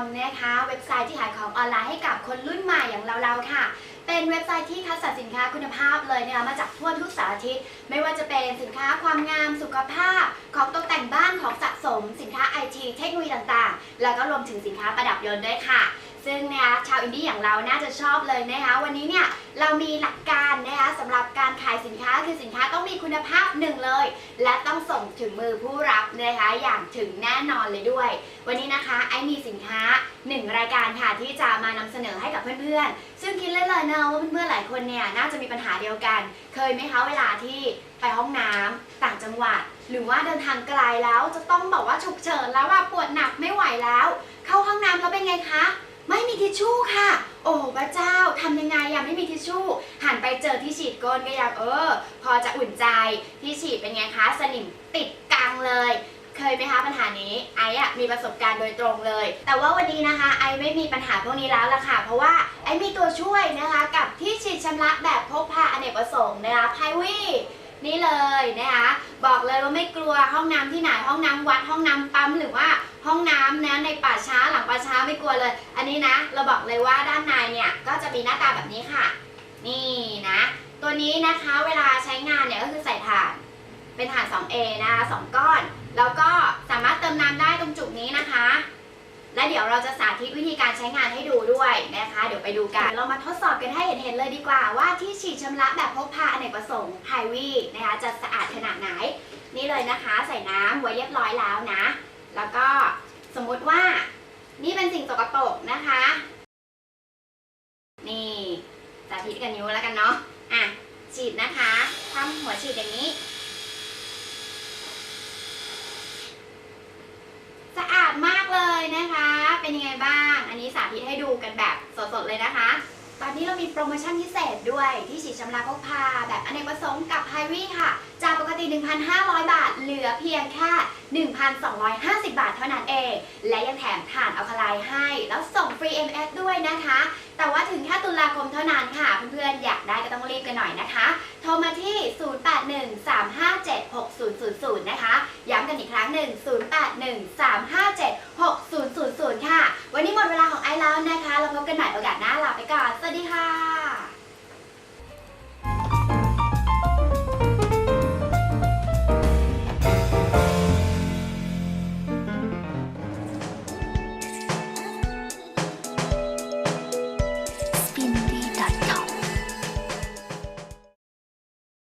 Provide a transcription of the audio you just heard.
.com นะคะเว็บไซต์ที่ขายของออนไลน์ให้กับคนรุ่นใหม่อย่างเราๆค่ะ เป็นเว็บไซต์ที่คัดสรรสินค้าคุณภาพเลยนะคะมาจากทั่วทุกสารทิศไม่ว่าจะเป็นสินค้าความงามสุขภาพ ของตกแต่งบ้านของสะสม สินค้าไอทีเทคโนโลยีต่างๆ แล้วก็รวมถึงสินค้าประดับยนต์ด้วยค่ะ ซึ่งนะคะชาวอินดี้อย่างเราน่าจะชอบเลยนะคะวันนี้เนี่ยเรามีหลักการนะคะ คุณภาพหนึ่งเลย และต้องส่งถึงมือผู้รับนะคะอย่างถึงแน่นอนเลยด้วย วันนี้นะคะไอมีสินค้าหนึ่งรายการค่ะที่จะมานำเสนอให้กับเพื่อนๆ ซึ่งคิดเลยเลยนะว่าเพื่อนๆหลายคนเนี่ยน่าจะมีปัญหาเดียวกัน เคยไหมคะเวลาที่ไปห้องน้ำต่างจังหวัด หรือว่าเดินทางไกลแล้วจะต้องบอกว่าฉุกเฉินแล้วว่าปวดหนักไม่ไหวแล้ว เข้าห้องน้ำแล้วเป็นไงคะ ไม่มีทิชชู่ค่ะ โอ้พระเจ้าทำยังไงอะไม่มีทิชชู่ เจอที่ฉีดก้นก็ยังเออ พอจะอุ่นใจที่ฉีดเป็นไงคะสนิมติดกลางเลย เคยไหมคะปัญหานี้ไอ้อะมีประสบการณ์โดยตรงเลย แต่ว่าวันนี้นะคะ ไอ้ไม่มีปัญหาพวกนี้แล้วล่ะค่ะ เพราะว่าไอ้มีตัวช่วยนะคะกับที่ฉีดชำระแบบพกพาอเนกประสงค์นะคะไพวี่นี่เลยนะคะบอกเลยว่าไม่กลัวห้องน้ำที่ไหนห้องน้ำวัดห้องน้ำปั๊มหรือว่าห้องน้ำนะในป่าช้าหลังป่าช้าไม่กลัวเลย อันนี้นะ เราบอกเลยว่าด้านในเนี่ยก็จะมีหน้าตาแบบนี้ค่ะ นี่นะ ตัวนี้นะคะเวลาใช้งานเนี่ยก็คือใส่ถ่าน เป็นถ่าน 2A นะคะสองก้อน แล้วก็สามารถเติมน้ำได้ตรงจุดนี้นะคะ และเดี๋ยวเราจะสาธิตวิธีการใช้งานให้ดูด้วยนะคะ เดี๋ยวไปดูกัน เรามาทดสอบกันให้เห็นๆเลยดีกว่า ว่าที่ฉีดชำระแบบพกพาอเนกประสงค์ไฮวีนะคะจะสะอาดขนาดไหน นี่เลยนะคะ ใส่น้ำไว้เรียบร้อยแล้วนะ แล้วก็สมมติว่านี่เป็นสิ่งสกปรกนะคะ นี่สาธิต กันนิ้วแล้วกันเนาะอะฉีดนะคะทำหัวฉีดอย่างนี้สะอาดมากเลยนะคะ เป็นยังไงบ้าง อันนี้สาธิตให้ดูกันแบบสดๆเลยนะคะตอนนี้เรามีโปรโมชั่นพิเศษด้วยที่ฉีดชำระพกพา แบบอเนกประสงค์กับไฮวี่ค่ะ จากปกติ 1,500 บาท เหลือเพียงแค่ 1,250 บาทเท่านั้นเอง และยังแถมถ่านอัลคาไลให้ แล้วส่งฟรี MS ด้วยนะคะ แต่ว่าถึงแค่ตุลาคมเท่านั้นค่ะ ได้ก็ต้องรีบกันหน่อยนะคะ โทรมาที่ 0813576000 นะคะ ย้ำกันอีกครั้งหนึ่ง 0813576000 ค่ะ วันนี้หมดเวลาของไอแล้วนะคะ เราพบกันใหม่โอกาสหน้าลาไปก่อน สวัสดีค่ะ